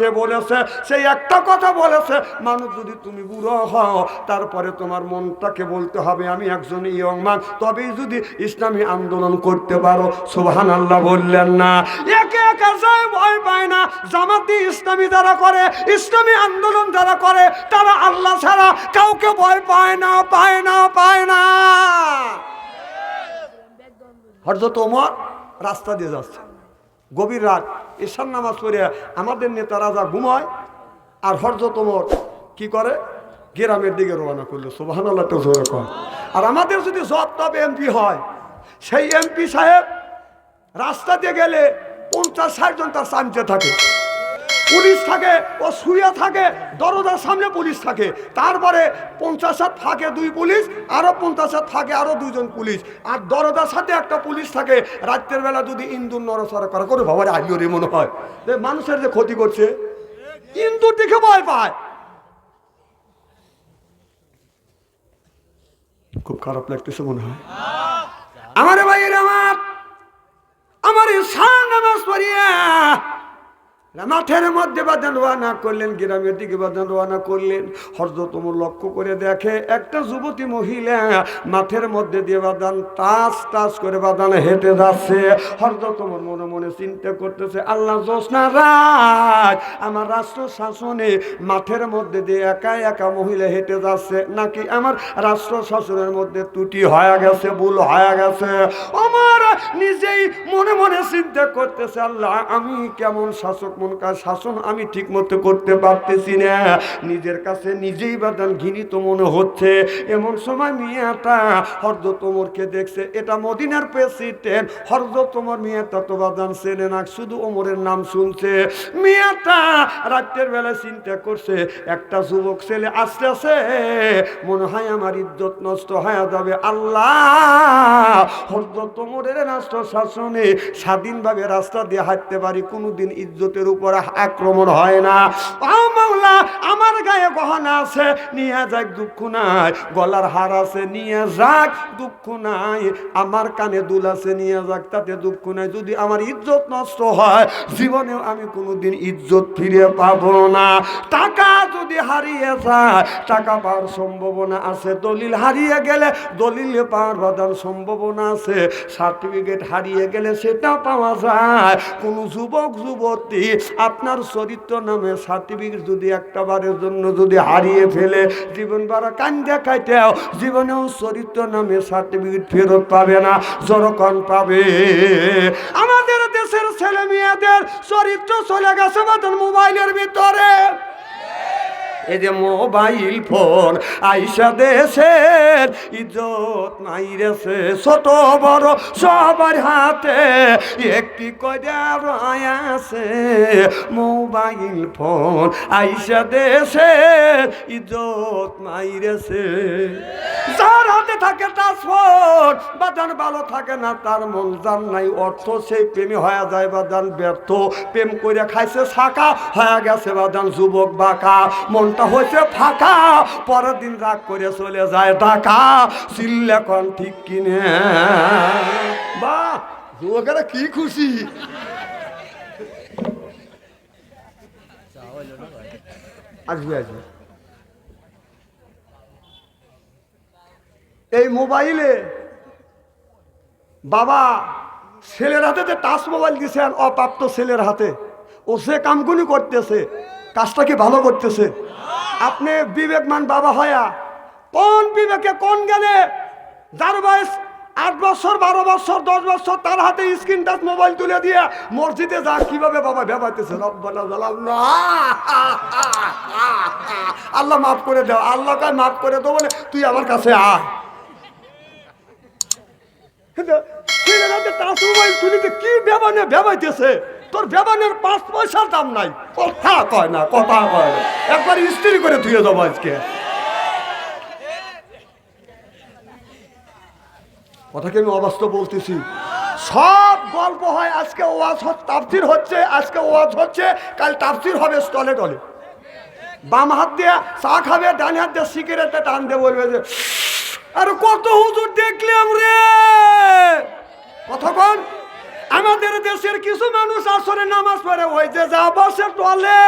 সে বলেছে সেই একটা কথা বলেছে, মানুষ যদি তুমি বুড়ো হও, তারপরে তোমার মনটাকে বলতে হবে, আমি একজন ইয়ং মান। তবেই যদি ইসলামী আন্দোলন করতে পারো। সোহান আল্লাহ বললেন না। একে একা যায় ভয় পায় না, জামাতি ইসলামী যারা করে, ইসলামী আন্দোলন যারা করে, তারা আল্লাহ ছাড়া কাউকে ভয় পায় না পায় না পায় না। হরজত ওমর রাস্তা দিয়ে যাচ্ছে। গভীর রাত। ঈশান নামাজ পড়ে আমাদের নেতা রাজা ঘুমায় আর হর্য ওমর কি করে গ্রামের দিকে রওনা করল সুবাহান। আর আমাদের যদি জব টপ এমপি হয়, সেই এমপি সাহেব রাস্তা দিয়ে গেলে পঞ্চাশ ষাট জন তার সামনে থাকে পুলিশ থাকে, ও শুয়ে থাকে, দরজার সামনে পুলিশ থাকে। তারপরে পঞ্চাশ হাত ফাঁকে দুই পুলিশ আরও পঞ্চাশ হাত ফাঁকে আরও দুইজন পুলিশ। আর দরজার সাথে একটা পুলিশ থাকে, রাত্রের বেলা যদি ইন্দুর নড়াচড়া করে করে বাবার আইও মনে হয়। মানুষের যে ক্ষতি করছে, ইন্দুর দেখে ভয় পায়। খুব খারাপ লাগতেছে মনে হয়। আমার ভাইয়ের আমার আমার ঈশান নামাজ পড়িয়া মাঠের মধ্যে বাদান রোয়ানা করলেন, গ্রামের দিকে বাদান রোয়ানা করলেন। হরদতম লক্ষ্য করে দেখে একটা যুবতী মহিলা মাঠের মধ্যে দিয়ে বাদান তাস টাচ করে বাদান হেঁটে যাচ্ছে। হরদতম মনে মনে চিন্তা করতেছে, আল্লাহ জোসনা রাজ আমার রাষ্ট্র শাসনে মাঠের মধ্যে দিয়ে একা একা মহিলা হেঁটে যাচ্ছে, নাকি আমার রাষ্ট্র শাসনের মধ্যে ত্রুটি হয়ে গেছে, ভুল হয়ে গেছে? আমার নিজেই মনে মনে চিন্তা করতেছে, আল্লাহ, আমি কেমন শাসক মন কাজ শাসন আমি ঠিক মতো করতে পারতেছি না। নিজের কাছে নিজেই বাদান ঘৃণিত মনে হচ্ছে। এমন সময় মিয়াটা হরদ তোমরকে দেখছে। এটা মদিনার প্রেসিডেন্ট। হরদ তোমর মিয়াটা তো বাদান চেনে না, শুধু ওমরের নাম শুনছে। মিয়াটা রাত্রের বেলা চিন্তা করছে, একটা যুবক ছেলে আসতে আসে মনে হয় আমার ইজ্জত নষ্ট হয়ে যাবে। আল্লাহ! হরদত তোমরের রাষ্ট্র শাসনে স্বাধীনভাবে রাস্তা দিয়ে হাঁটতে পারি, কোনোদিন ইজ্জতের উপর আক্রমণ হয় না। আমার গায়ে গহনা আছে, নিয়ে যাক, দুঃখ নাই। গলার হার আছে, নিয়ে যাক, দুঃখ নাই। আমার কানে দুল আছে, নিয়ে যাক, তাতে দুঃখ নাই। যদি আমার ইজ্জত নষ্ট হয়, জীবনেও আমি কোনোদিন ইজ্জত ফিরে পাবো না। টাকা যদি হারিয়ে যায়, টাকা পাওয়ার সম্ভাবনা আছে। দলিল হারিয়ে গেলে দলিল পাওয়ার বাদান সম্ভাবনা আছে। সার্টিফিকেট হারিয়ে গেলে সেটা পাওয়া যায়। কোনো যুবক, যুবতী আপনার চরিত্র নামে সার্টিফিকেট যদি একটা বারের জন্য যদি হারিয়ে ফেলে, জীবন বারা কান দেখাইতেও জীবনেও চরিত্র নামে সার্টিফিকেট ফেরত পাবে না জরকন পাবে। আমাদের দেশের ছেলে মেয়েদের চরিত্র চলে গেছে মোবাইলের ভিতরে। এই যে মোবাইল ফোন আইসা দেশের ইজ্জত মাইরেছে ছোট বড় সবার হাতে। একটি করে আছে? মোবাইল ফোন আইসা দেশের ইজ্জত মাইরেছে যার হাতে থাকে ট্রান্সপোর্ট বাদান ভালো থাকে না, তার মন জান নাই, অর্থ সেই প্রেমী হয়ে যায় বাদান ব্যর্থ, প্রেম করে খাইছে, শাখা হয়ে গেছে বাদান যুবক বাঁকা, মনটা হয়েছে ফাঁকা। পরের দিন রাগ করে চলে যায় ঢাকা। সিল্লেখন ঠিক কিনে। যুবকেরা কি খুশি। আসবে আসবে। এই মোবাইলে বাবা ছেলের হাতে যে টাচ মোবাইল দিয়েছেন অপ্রাপ্ত ছেলের হাতে, ও সে কামগুলি করতেছে, কাজটা কি ভালো করতেছে? আপনি বিবেকমান বাবা হয়া, কোন বিবেকে, কোন গেলে যার আট বছর, বারো বছর, দশ বছর, তার হাতে স্ক্রিন টাচ, মোবাইল তুলে দিয়ে মসজিদে যা, কীভাবে বাবা জালাল্লাহ। আল্লাহ মাফ করে দাও, আল্লাহ কায় মাফ করে দেবো বলে, তুই আমার কাছে হাতে টাচ মোবাইল তুলিতে কি ব্যবহারে ব্যবহাইতেছে তোর ব্যবহারের পাঁচ পয়সার দাম নাই। কথা কয় না, কথা কয় না। একবার স্ত্রী করে ধুয়ে দেবো আজকে। কথাকে আমি অবাস্তব বলতেছি? সব গল্প হয় আজকে ওয়াজ হচ্ছে তাফসির হচ্ছে, আজকে ওয়াজ হচ্ছে, কাল তাফসির হবে স্টলে টলে। বাম হাত দিয়ে চা খাবে, ডান হাত দিয়ে সিগারেটটা টান দিয়ে বলবে যে, আরে কত হুজুর দেখলাম রে! কতক্ষণ আমাদের দেশের কিছু মানুষ আসরে নামাজ পড়ে, ওই যে যা বসে টলে।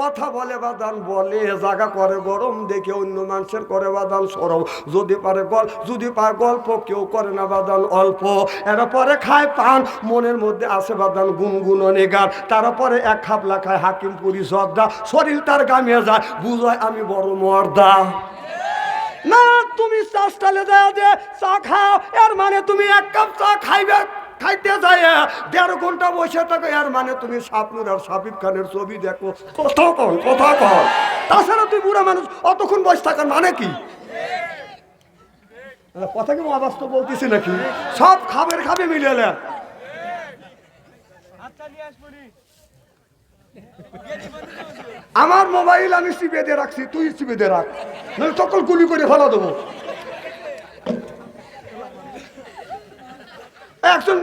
কথা বলে বাদান, বলে জাগা করে, গরম দেখে অন্য মানুষের করে বাদান সরম। যদি পারে গল, যদি পায় গল্প, কেউ করে না বাদান অল্প। এরা পরে খায় পান, মনের মধ্যে আছে বাদান গুনগুন গান তারপরে এক খাপলা খায় হাকিম পুরি জর্দা শরীর তার গামিয়ে যায়, বুঝায় আমি বড় মর্দা। না, তুমি চা স্টালে দেয়া যে চা খাও, এর মানে তুমি এক কাপ চা খাইবে। খাইতে যায় দেড় ঘণ্টা বসে থাকো, এর মানে তুমি শাপনুর আর সাবিব খানের ছবি দেখো। কোথাও কন কোথাও কন তাছাড়া তুই বুড়া মানুষ, অতক্ষণ বসে থাকার মানে কি? কথা কি তো বলতেছি নাকি? সব খাবের খাবে মিলে এলেন আমার মোবাইল আমি চিপে দিয়ে রাখছি, তুই চিপে দিয়ে রাখ। সকল গুলি করে ফেলা দেবো। একজন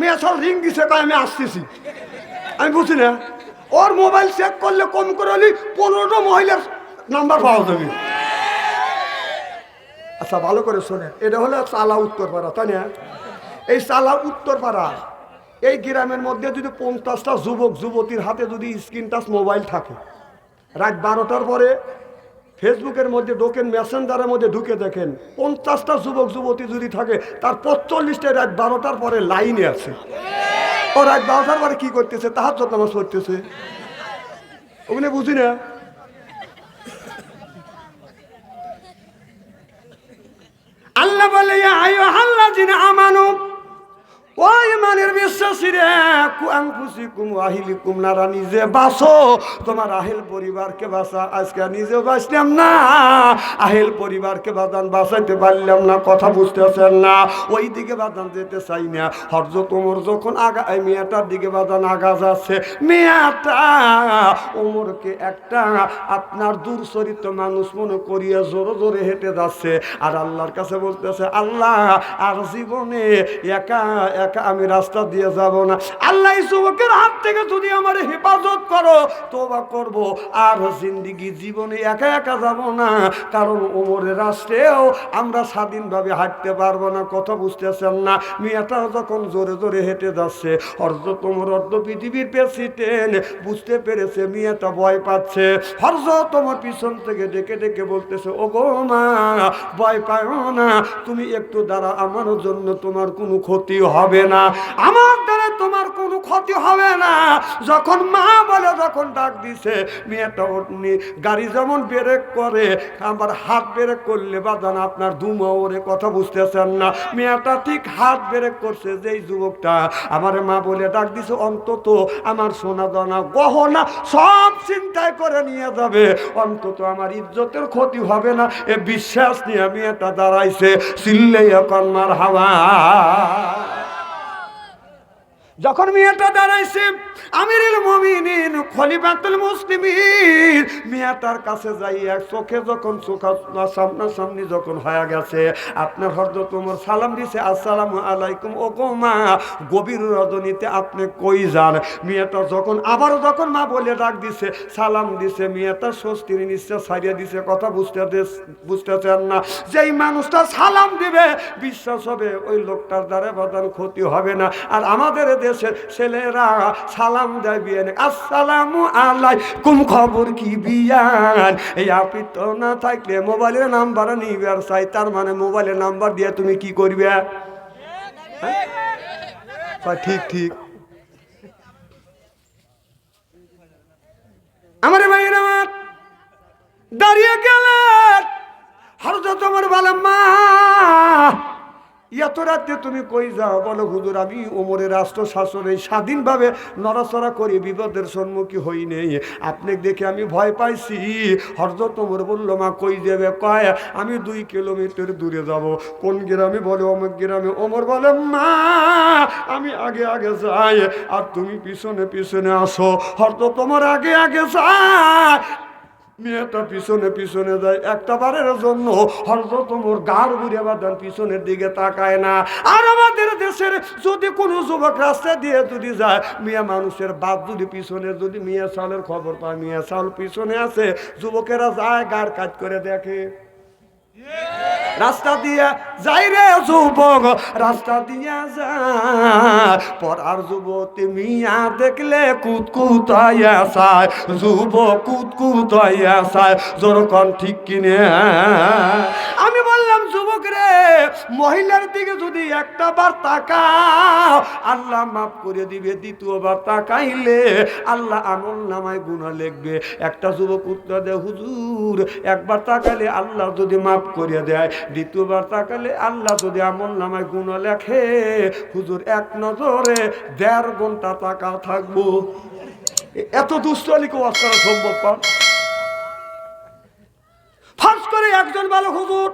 মেয়ে সব রিং দিছে কয় আমি আসতেছি। আমি বুঝি না। ওর মোবাইল চেক করলে কম করে হলে পনেরোটা মহিলার নাম্বার পাওয়া যাবে। আচ্ছা ভালো করে শোনেন। এটা হলো চালা উত্তরপাড়া, তাই না? এই চালা উত্তরপাড়া, এই গ্রামের মধ্যে যদি পঞ্চাশটা যুবক, যুবতীর হাতে যদি স্ক্রিন টাচ মোবাইল থাকে, রাত বারোটার পরে ফেসবুকের মধ্যে ঢোকেন, মেসেঞ্জারের মধ্যে ঢুকে দেখেন, পঞ্চাশটা যুবক, যুবতী যদি থাকে, তার পঁচল্লিশটা রাত বারোটার পরে লাইনে আছে। ও রাত বারোটার পরে কি করতেছে? তাহার নামাজ পড়তেছে। ওগুলো বুঝি না? আল্লাহ বলে আয়ো আল্লাহ আমানু ওই মানের বিশ্বাসী রে কুয়াংকুসি কুম আহিলি নিজে বাসো তোমার আহিল পরিবারকে বাসা আজকে নিজে বাঁচলাম না। আহিল পরিবারকে বাদান বাঁচাইতে পারলাম না, কথা বুঝতেছেন না। ওই দিকে বাদান যেতে চাই না। হরজ তোমার যখন আগা মেয়েটার দিকে বাদান আগা যাচ্ছে মেয়েটা ওমরকে একটা আপনার দূর চরিত্র মানুষ মনে করিয়া জোরে জোরে হেঁটে যাচ্ছে। আর আল্লাহর কাছে বলতেছে, আল্লাহ, আর জীবনে একা একা আমি রাস্তা দিয়ে যাব না। আল্লাহ যুবকের হাত থেকে যদি আমার হেফাজত করো তোবা করব। আর জিন্দিগি জীবনে একা একা যাব না। কারণ ওমরের রাষ্ট্রেও আমরা স্বাধীনভাবে হাঁটতে পারব না, কথা বুঝতেছেন না। মেয়েটা যখন জোরে জোরে হেঁটে যাচ্ছে অর্ধ তোমার অর্ধ পৃথিবীর প্রেসিডেন্ট, বুঝতে পেরেছে মেয়েটা ভয় পাচ্ছে। হর্ষ তোমার পিছন থেকে ডেকে ডেকে বলতেছে ও গো মা, ভয় পাও না। তুমি একটু দ্বারা আমার জন্য তোমার কোনো ক্ষতি হবে না। আমার দ্বারা তোমার কোনো ক্ষতি হবে না। যখন মা বলে, যখন ডাক দিছে, মেয়েটা উঠনি, গাড়ি যেমন ব্রেক করে, আমার হাত ব্রেক করলে বাদান আপনার দুমাওরে কথা বুঝতেছেন না। মেয়েটা ঠিক হাত ব্রেক করছে, যেই যুবকটা। আমার মা বলে, ডাক দিছে, অন্তত আমার সোনা দানা, গহনা সব চিন্তায় করে নিয়ে যাবে। অন্তত আমার ইজ্জতের ক্ষতি হবে না। এ বিশ্বাস নিয়ে মেয়েটা দাঁড়াইছে সিল্লে এখন মার হাওয়া যখন মেয়েটা দাঁড়াইছে, আমিরুল মমিনিন, খলিফাতুল মুসলিমিন, মেয়েটার কাছে যাই এক চোখে যখন চোখা সামনাসামনি যখন হয়ে গেছে, আপনার হরদ তোমার সালাম দিছে, আসসালামু আলাইকুম ও মা, গভীর রজনীতে আপনি কই যান? মেয়েটা যখন আবার যখন মা বলে ডাক দিছে, সালাম দিছে, মেয়েটা স্বস্তির নিশ্চয় ছাড়িয়ে দিছে, কথা বুঝতে দে- বুঝতেছেন না। যেই মানুষটা সালাম দিবে, বিশ্বাস হবে, ওই লোকটার দ্বারা বাদান ক্ষতি হবে না। আর আমাদের দেশের ছেলেরা সালাম দেয় বিয়ান আসসালামু আলাইকুম খবর কি বিয়ান? এই আপনি তো না থাকলে মোবাইলের নাম্বার নিবার চাই তার মানে মোবাইলের নাম্বার দিয়ে তুমি কি করবে? হ্যাঁ? ঠিক ঠিক। আমার ভাইয়ের আমার দাঁড়িয়ে গেলেন। হরজত আমার বলেন মা এত রাত্রে তুমি কই যাও? বলো হুজুর, আমি ওমরের রাষ্ট্র শাসনে স্বাধীনভাবে নড়াচড়া করি বিপদের সম্মুখী হই নেই। আপনি দেখে আমি ভয় পাইছি। হরজত ওমর বলল, মা, কই যাবে? কয়, আমি দুই কিলোমিটার দূরে যাব। কোন গ্রামে? বলে অমুক গ্রামে। ওমর বলে, মা, আমি আগে আগে যাই। আর তুমি পিছনে পিছনে আসো। হরজত তোমার আগে আগে যায়। মেয়েটা পিছনে পিছনে যায় একটা বারের জন্য হরজত মোর গার ঘুরে বাদান পিছনের দিকে তাকায় না। আর আমাদের দেশের যদি কোনো যুবক রাস্তা দিয়ে যদি যায়, মেয়ে মানুষের বাপ যদি পিছনে, যদি মেয়ে চালের খবর পায়, মেয়ে চাল পিছনে আছে, যুবকেরা যায় গার কাজ করে দেখে। রাস্তা দিয়া যাই রে যুবক, রাস্তা দিয়া যা। পরার যুবতী মিয়া দেখলে কুতকুত হইয়া চায় যুব কুতকুত হইয়া চায় যেরকম ঠিক কিনে। আমি বললাম রে মহিলার দিকে যদি একটা বার তাকাও, আল্লাহ মাফ করে দিবে, দ্বিতীয়বার তাকাইলে আল্লাহ আমল নামায় গুণা লিখবে। একটা যুবক উত্তর দেয়, হুজুর, একবার তাকালে আল্লাহ যদি মাফ করে দেয়, দ্বিতীয়বার তাকালে আল্লাহ যদি আমল নামায় গুণা লেখে। হুজুর, এক নজরে দেড় ঘণ্টা তাকাও থাকব। এত দুষ্ট আলীকে ওয়াজ সম্ভব পান ফাঁস করে একজন ভালো হুজুর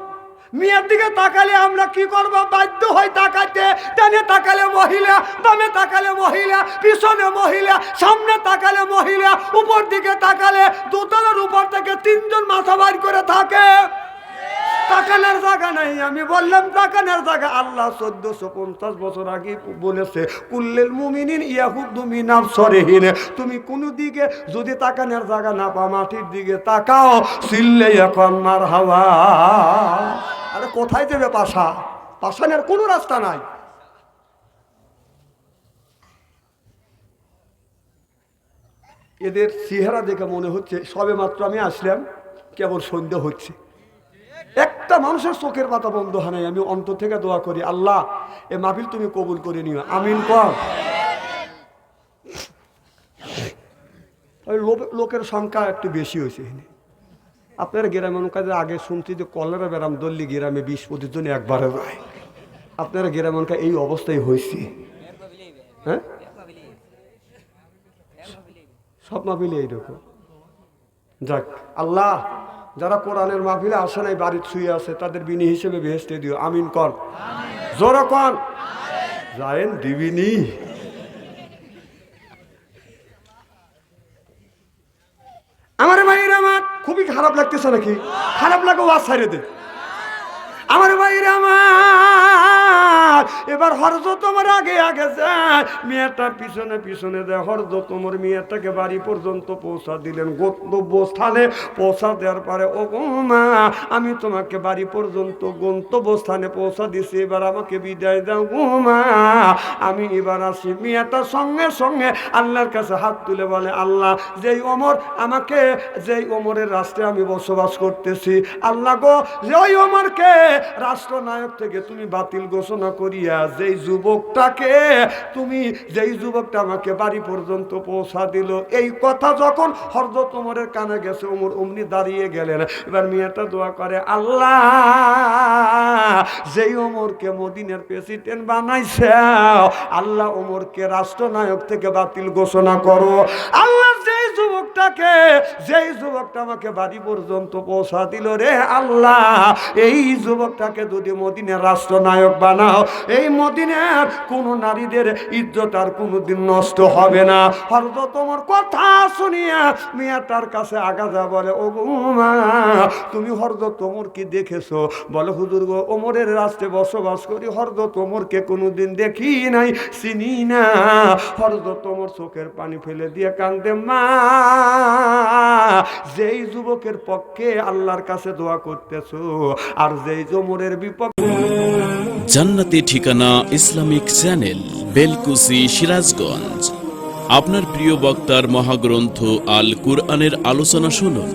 মেয়ের দিকে তাকালে আমরা কি করব? বাধ্য হই তাকাতে ডানে তাকালে মহিলা, বামে তাকালে মহিলা, পিছনে মহিলা, সামনে তাকালে মহিলা, উপর দিকে তাকালে দোতলার উপর থেকে তিনজন মাথা বাইর করে থাকে। তাকানোর জায়গা নাই। আমি বললাম, তাকানোর জায়গা আল্লাহ চোদ্দশো পঞ্চাশ বছর আগে বলেছে, কুল্লেল মুমিনিন ইয়াহুদ্দু মিনাফ সরেহীন তুমি কোনো দিকে যদি তাকানোর জায়গা না পা মাটির দিকে তাকাও, সিল্লে এখন মার হাওয়া আরে কোথায় যাবে পাশা? পাশানের কোনো রাস্তা নাই। এদের চেহারা দেখে মনে হচ্ছে সবে মাত্র আমি আসলাম, কেবল সন্ধ্যা হচ্ছে। একটা মানুষের চোখের পাতা বন্ধ হয় নাই, আমি অন্তর থেকে দোয়া করি, আল্লাহ, এ মাহফিল তুমি কবুল করে নিও। আমিন কর লোকের সংখ্যা একটু বেশি হয়েছে আপনার গ্রামের কাজে আগে শুনছি যে কলেরা ব্যারাম দল্লি গ্রামে বিশ পঁচিশ জন একবারে যায় আপনার গ্রামের কাছে এই অবস্থায় হয়েছে। হ্যাঁ? সব মাহফিলে এইরকম। যাক, আল্লাহ, যারা কোরআনের মাহফিলে আসে নাই বাড়ির শুয়ে আছে, তাদের বিনি হিসেবে ভেস্তে দিও। আমিন কর জোর কন। যায়েন দিবিনি আমার ভাইয়ের আমার খুবই খারাপ লাগতেছে নাকি? খারাপ লাগে ওয়াজ ছাড়ে দে। আমার ভাইয়ের আমার, এবার হরজ তোমার আগে আগে যায়। মেয়েটা পিছনে পিছনে দেয় হরজ তোমার মেয়েটাকে বাড়ি পর্যন্ত পৌঁছা দিলেন। গন্তব্য স্থানে পৌঁছা দেওয়ার পরে, ও মা, আমি তোমাকে বাড়ি পর্যন্ত গন্তব্য স্থানে পৌঁছা দিছি। এবার আমাকে বিদায় দাও গো মা। আমি এবার আসি। মেয়েটা সঙ্গে সঙ্গে আল্লাহর কাছে হাত তুলে বলে, আল্লাহ, যেই ওমর আমাকে, যেই ওমরের রাষ্ট্রে আমি বসবাস করতেছি, আল্লাহ গো যে ওই ওমরকে রাষ্ট্রনায়ক থেকে তুমি বাতিল ঘোষণা করিয়া যেই যুবকটাকে তুমি যেই যুবকটা আমাকে বাড়ি পর্যন্ত পৌঁছা দিল, এই কথা যখন হরদত ওমরের কানে গেছে, ওমর অমনি দাঁড়িয়ে গেলেন। এবার মেয়েটা দোয়া করে, আল্লাহ, যেই ওমরকে মদিনের প্রেসিডেন্ট বানাইছে, আল্লাহ ওমরকে রাষ্ট্রনায়ক থেকে বাতিল ঘোষণা করো। আল্লাহ যুবকটাকে যেই যুবকটা আমাকে বাড়ি পর্যন্ত পৌঁছা দিল রে আল্লাহ, এই যুবকটাকে যদি মদিনের রাষ্ট্রনায়ক বানাও, এই মদিনের কোন নারীদের ইজ্জত আর কোনোদিন নষ্ট হবে না। হরদ তোমার কথা শুনিয়া মেয়েটার কাছে আগা যা বলে, ও মা তুমি হরদ তোমর কি দেখেছ? বলে, হুজুর গো, ওমরের রাস্তে বসবাস করি হরদ তোমরকে কোনোদিন দেখি নাই, চিনি না। হরদ তোমর চোখের পানি ফেলে দিয়ে কান্দে, মা যেই যুবকের পক্ষে আল্লাহর কাছে দোয়া করতেছ, আর যেই জমরের বিপক্ষে জান্নাতি ঠিকানা ইসলামিক চ্যানেল, বেলকুসি সিরাজগঞ্জ। আপনার প্রিয় বক্তার মহাগ্রন্থ আল কুরআনের আলোচনা শুনুন।